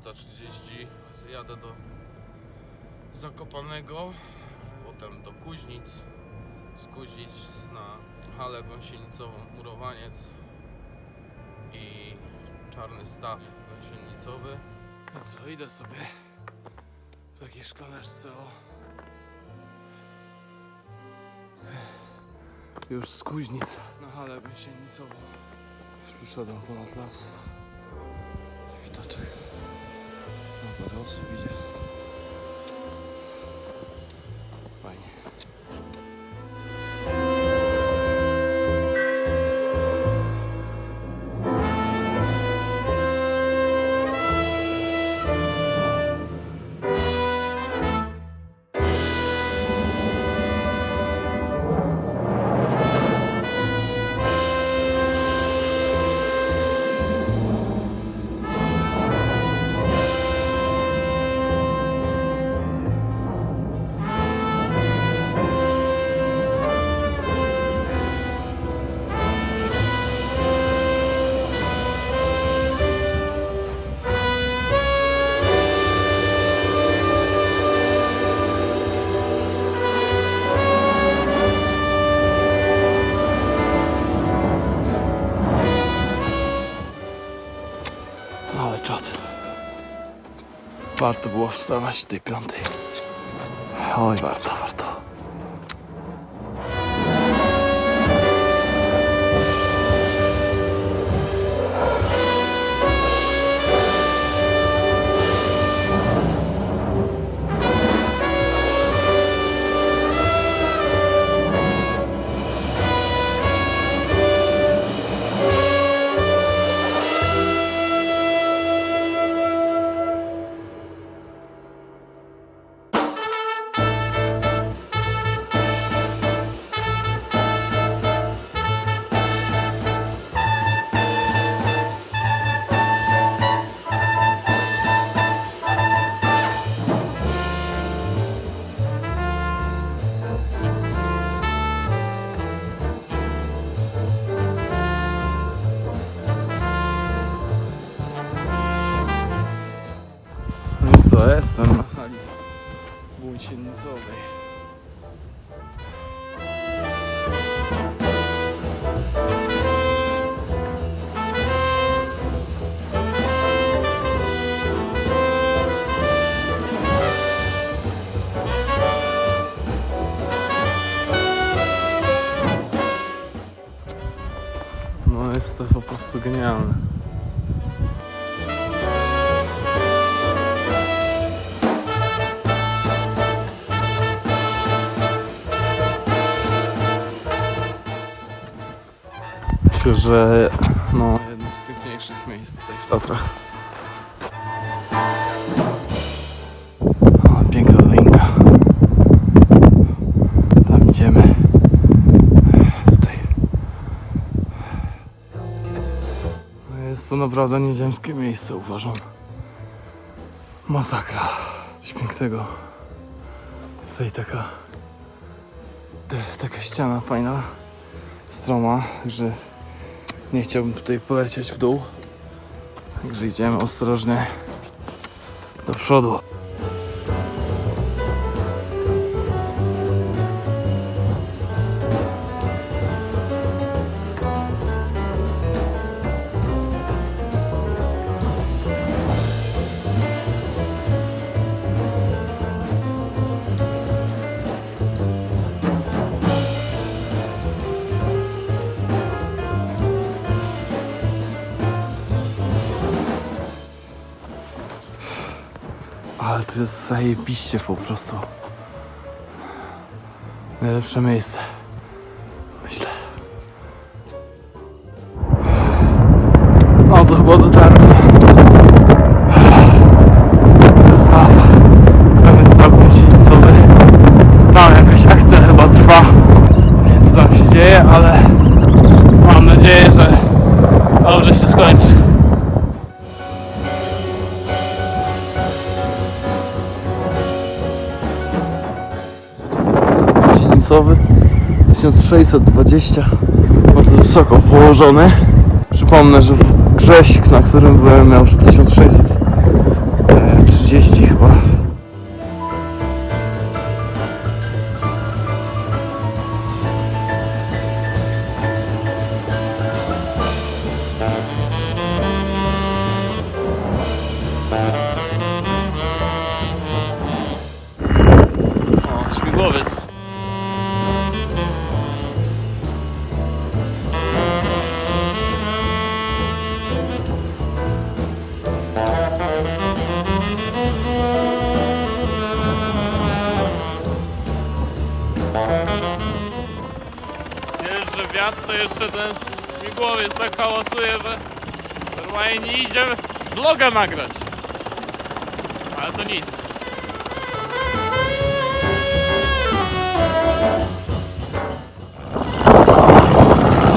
9.30. Jadę do Zakopanego, potem do Kuźnic. Z Kuźnic na halę gąsienicową Murowaniec i Czarny Staw gąsienicowy. No co, idę sobie w takiej szklaneczce o już z Kuźnic na halę gąsienicową. Już przyszedłem ponad las. Widoczek. No parę osób idzie. Fajnie. Warto było wstawać tej piątej. Oj, warto, warto. No i co, jestem na hali Myślę, że no, jedno z piękniejszych miejsc tutaj w Tatrach. O, piękna dolinka. Tam idziemy. Tutaj. No, Jest to naprawdę nieziemskie miejsce, uważam. Masakra. Coś pięknego. Tutaj taka... te- Taka ściana fajna stroma, że nie chciałbym tutaj polecieć w dół. Także idziemy ostrożnie do przodu. Ale to jest zajebiście po prostu. Najlepsze miejsce. Myślę. No to chyba dotarłem. Gąsienicowy 1620 bardzo wysoko położony przypomnę, że w Grześk, na którym byłem miał już 1600 30 chyba. Że wiatr to jeszcze ten śmigłowiec tak hałasuje, że normalnie nie idzie vloga nagrać. Ale to nic.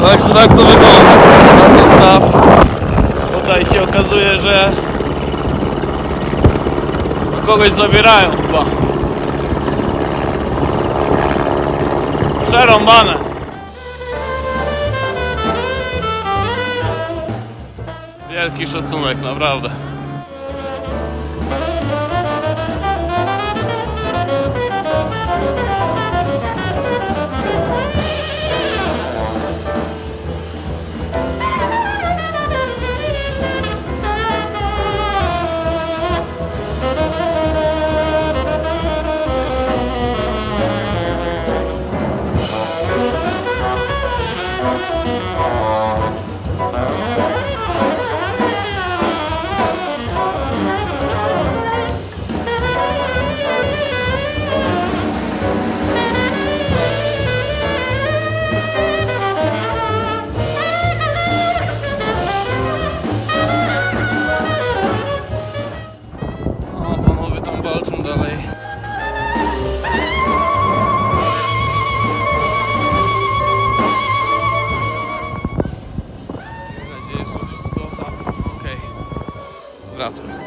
Także tak to wygląda. Tutaj się okazuje, że kogoś zabierają chyba. Przerąbane. Wielki szacunek, naprawdę.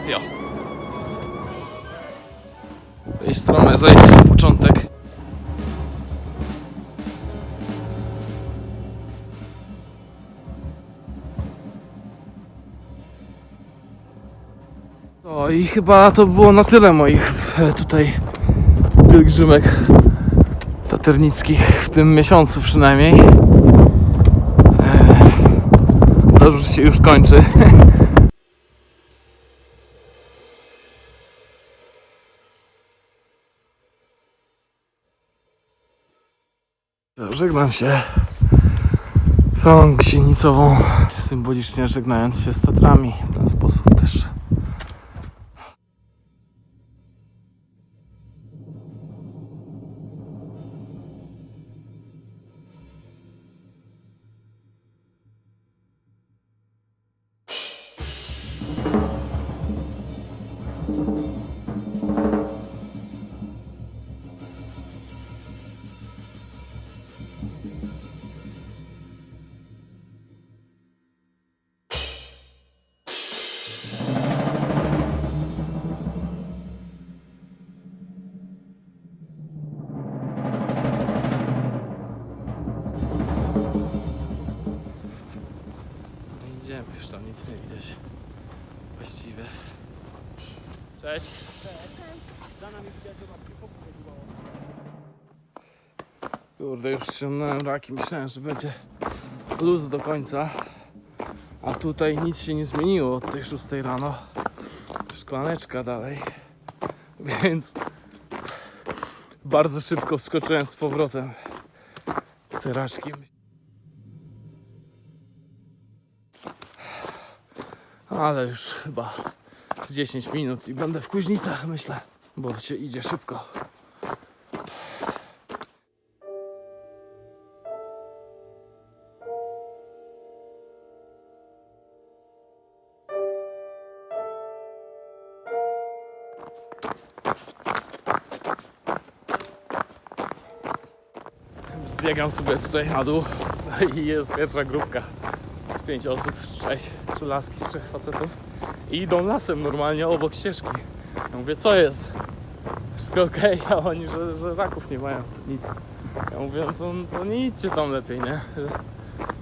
Jo. Z tej strony na początek. No i chyba to było na tyle moich e, tutaj pielgrzymek taternickich w tym miesiącu przynajmniej. E, To już się już kończy. Żegnam się całą ksienicową, symbolicznie żegnając się z Tatrami w ten sposób też. Już tam nic nie widać. Właściwie. Cześć. Kurde, już ściągnąłem raki, myślałem, że będzie luz do końca. A tutaj nic się nie zmieniło od tej 6 rano. Szklaneczka dalej. Więc bardzo szybko wskoczyłem z powrotem te raczki. Ale już chyba z 10 minut i będę w Kuźnicach, myślę, bo się idzie szybko. Zbiegam sobie tutaj na dół i jest pierwsza grupka pięć osób, sześć, trzy laski, trzech facetów i idą lasem normalnie obok ścieżki. Ja mówię, co jest? Wszystko okej, a oni, że, że raków nie mają, nic. Ja mówię, no to, to nie idźcie tam lepiej, nie?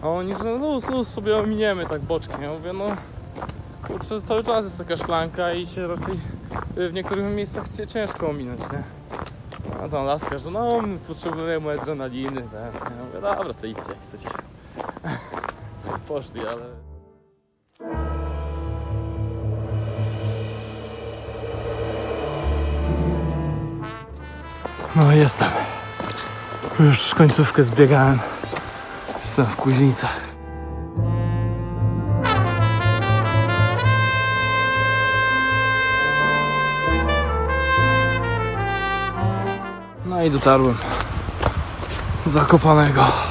A oni, że luz, luz, sobie ominiemy tak boczkiem. Ja mówię, no kurczę, cały czas jest taka szklanka i się raczej y, w niektórych miejscach ciężko ominąć, nie? A tam laska, że no, potrzebujemy adrenaliny, tak. Ja mówię, dobra, to idźcie, jak chcecie. Poszli, ale... No jestem. Już końcówkę zbiegałem. Jestem w Kuźnicach. No i dotarłem. Zakopanego.